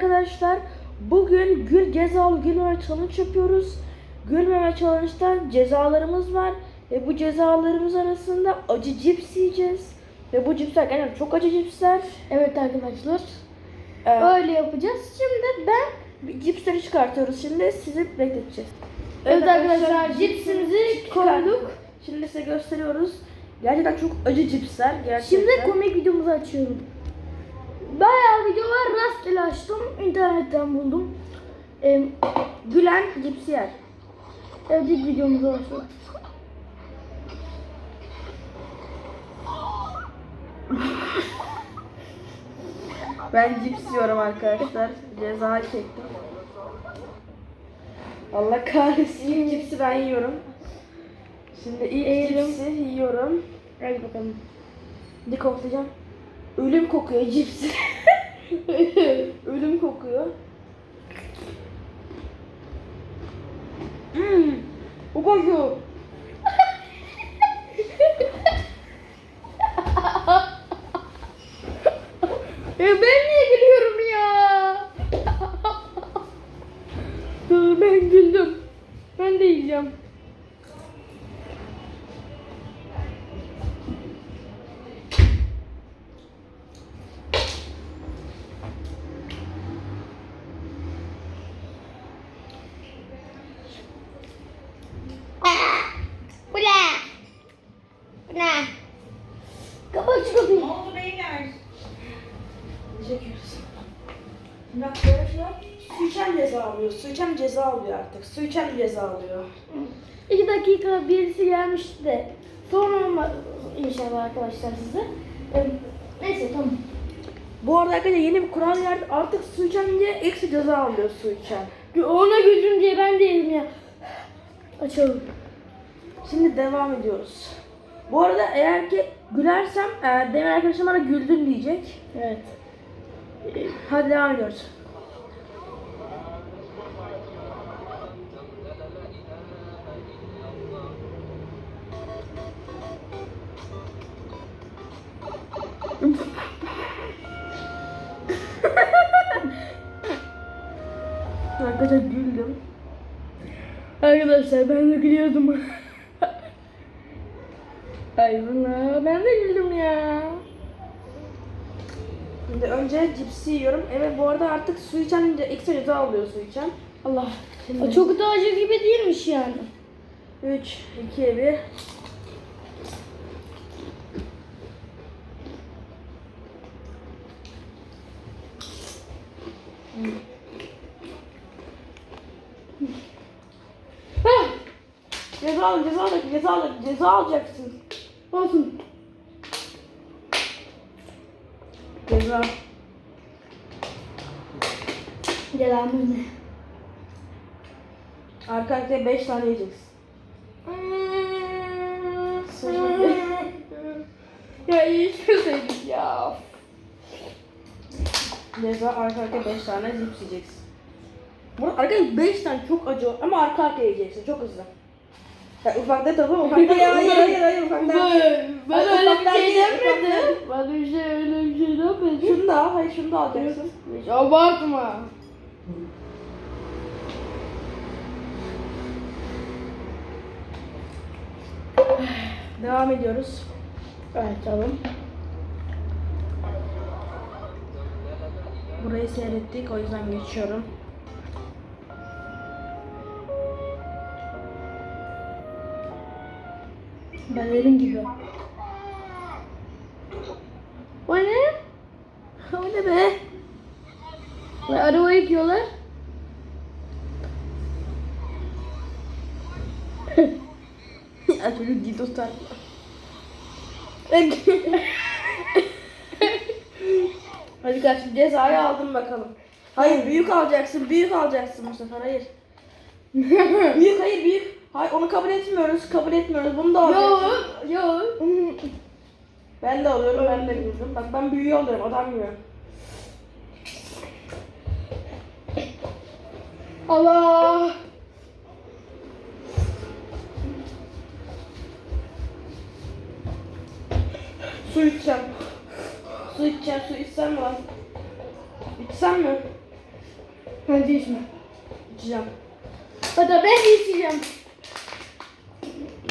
arkadaşlar. Bugün gül cezalı gülmeme challenge yapıyoruz. Gülmeme challenge'da cezalarımız var. Ve bu cezalarımız arasında acı cips yiyeceğiz. Ve bu cipsler gerçekten çok acı cipsler. Evet arkadaşlar. Ee, Öyle yapacağız. Şimdi ben cipsleri çıkartıyoruz şimdi. Sizi bekleteceğiz. Evet arkadaşlar, cipsimizi çıkarttık. koyduk. Şimdi size gösteriyoruz. Gerçekten çok acı cipsler. Gerçekten. şimdi komik videomuzu açıyorum. Bayağı video var. Rastgele açtım. internetten buldum. Ee, Gülen cipsi yer. evet ilk videomuzu başlayalım. Ben cips yiyorum arkadaşlar. Ceza çektim. Allah kahretsin. Cipsi ben yiyorum. Şimdi ilk Eğilim. cipsi yiyorum. Hadi bakalım. Bir koklayacağım. Ölüm kokuyor cipsi. Ölüm kokuyor. Hmm. O kokuyor. Ya ben niye gülüyorum ya? Ben güldüm. Ben de yiyeceğim. Bu ne? Bu ne? Kapat şu kapıyı. Ne oldu beyler? Çekiyoruz. Şimdi arkadaşlar su içen ceza alıyor. Su içen ceza alıyor artık. Su içen ceza alıyor. İki dakika birisi gelmişti de sonra olma- inşallah arkadaşlar size. Ee, Neyse tamam. Bu arada arkadaşlar yeni bir kural geldi. Artık su içen diye eksi ceza alıyor su içen. Ona güldüm diye ben de yedim ya. Açalım. Şimdi devam ediyoruz. Bu arada eğer ki gülersem e, demin arkadaşım bana güldün diyecek. Evet. E, hadi devam ediyoruz. Arkadaşlar güldüm. Arkadaşlar ben de gülüyordum. Ay buna ben de güldüm ya. Şimdi önce cipsi yiyorum. Evet bu arada artık su içen ekstra ceza alıyor su içen. Allah. O çok da acı gibi değilmiş yani. 3, 2, 1. Ceza al, ceza al, ceza al, ceza alacaksın. olsun. Ceza. Delamız ne? Arka arkaya 5 tane yiyeceksin. ya iyi söyledik ya. Ceza arka arkaya 5 tane cips yiyeceksin. Burada arkaya 5 tane çok acı ama arka arkaya yiyeceksin çok hızlı. Ya ufakta tabii ufakta ya hayır hayır hayır ufakta. Ben Ay, öyle bir ufaktan şey değil, demedim. Ben bir şey öyle bir şey demedim. Şunu da al hayır şunu da alacaksın. Hiç abartma. Devam ediyoruz. Evet tamam. Burayı seyrettik o yüzden geçiyorum. Balerin gibi. O ne? O ne be? Ve araba yıkıyorlar. Ya çocuk tutar. Hadi kaç cezayı aldım bakalım. Hayır büyük alacaksın, büyük alacaksın bu sefer hayır. büyük hayır büyük. Hayır onu kabul etmiyoruz, kabul etmiyoruz. Bunu da alacaksın. Yok, yok. Ben de alıyorum, ben de bildim. Bak ben büyüğü alıyorum, adam gibi. Allah. Su içeceğim. Su içeceğim, su içsem mi lan? İçsem mi? Hadi içme. İçeceğim. Hatta ben içeceğim.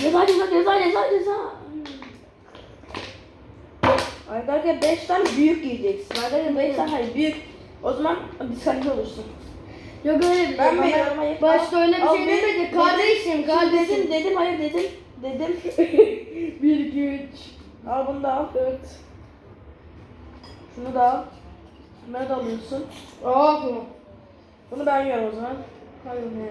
Ceza ceza ceza ceza ceza. Arkadaşlar 5 tane büyük yiyeceksin. Arkadaşlar 5 tane hayır büyük. O zaman dikkatli olursun. Yok öyle bir Ben şey. Bana hayır. Başta öyle bir Al, şey bir- demedi. dedim, Kardeşim Dedim kardeşim. dedim hayır dedim. Dedim. 1, 2, 3, Al bunu da al. 4. Şunu da al. Bunları da alıyorsun. Aa. Bunu ben yiyorum o zaman. Hayır ne?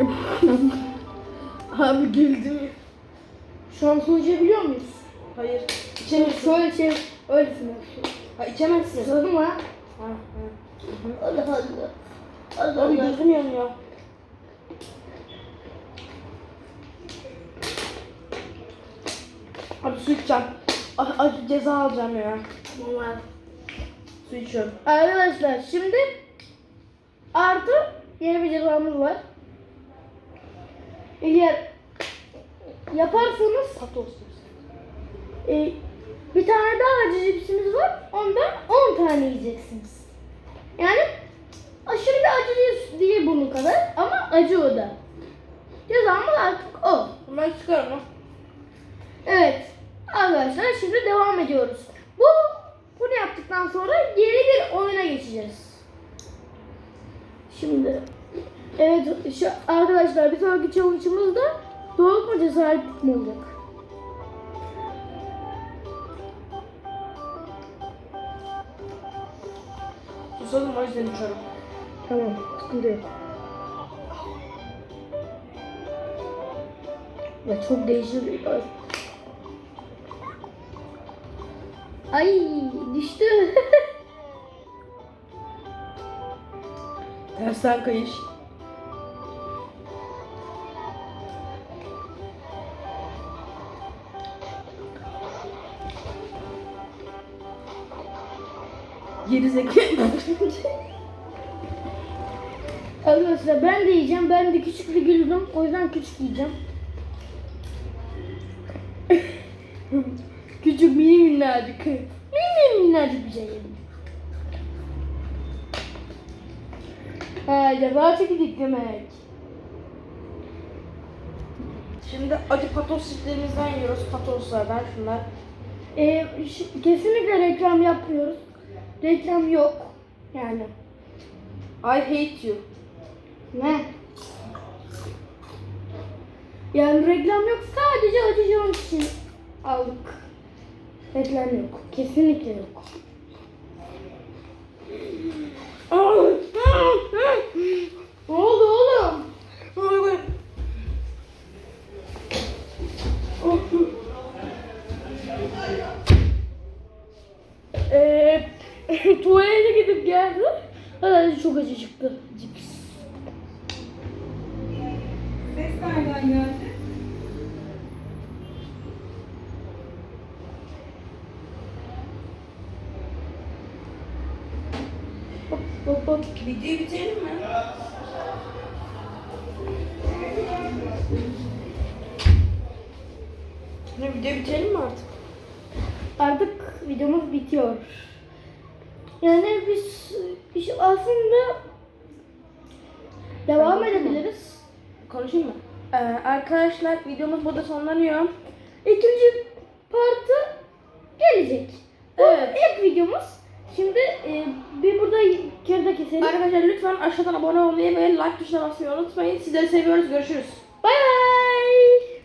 Abi güldüm. Şu an su içebiliyor muyuz? Hayır. İçemezsin. şöyle şey öylesine. Ha içemezsin. Susadım ha. Ha, ha. Allah Allah. Allah Abi gözüm yanıyor. Abi su içeceğim. Acı ceza alacağım ya. Normal. Su içiyorum. Arkadaşlar şimdi artı yeni bir cezamız var. Eğer yaparsanız Patos. e, bir tane daha acı cipsimiz var. Ondan 10 tane yiyeceksiniz. Yani aşırı bir acı değil, değil bunun kadar ama acı o da. Cezamız artık o. Ben çıkarım lan. Evet. Arkadaşlar şimdi devam ediyoruz. Bu bunu yaptıktan sonra yeni bir oyuna geçeceğiz. Şimdi evet şu arkadaşlar bir sonraki challenge'ımızda doğruluk mu cesaretlik mi olacak? Susadım o yüzden içiyorum. Tamam, sıkıntı yok. Ya çok değişik bir Ay düştü. Tersten kayış. Geri zekalı. Arkadaşlar ben de yiyeceğim. Ben de küçük bir güldüm. O yüzden küçük yiyeceğim. Küçük mini minnacık. Mini minnacık bir şey yedim. Ha ceza çekecek demek. Şimdi acı patos çiftlerimizden yiyoruz. Patoslardan şunlar. Ee, kesinlikle reklam yapmıyoruz. Reklam yok. Yani. I hate you. Ne? Yani reklam yok. Sadece acı canım için aldık. Reklam yok. Kesinlikle yok. Ne oldu tuvalete gidip geldi. Hadi çok acı çıktı. Cips. Ses nereden geldi? Hop hop hop. Videoyu bitirelim mi? Ne video bitirelim mi artık? Artık videomuz bitiyor. Yani biz, biz aslında devam edebiliriz. Konuşayım mı? Ee, arkadaşlar videomuz burada sonlanıyor. İkinci partı gelecek. Bu Evet. ilk videomuz. Şimdi e, bir burada kere keselim. Arkadaşlar lütfen aşağıdan abone olmayı ve like tuşuna basmayı unutmayın. Sizleri seviyoruz. Görüşürüz. Bay bay.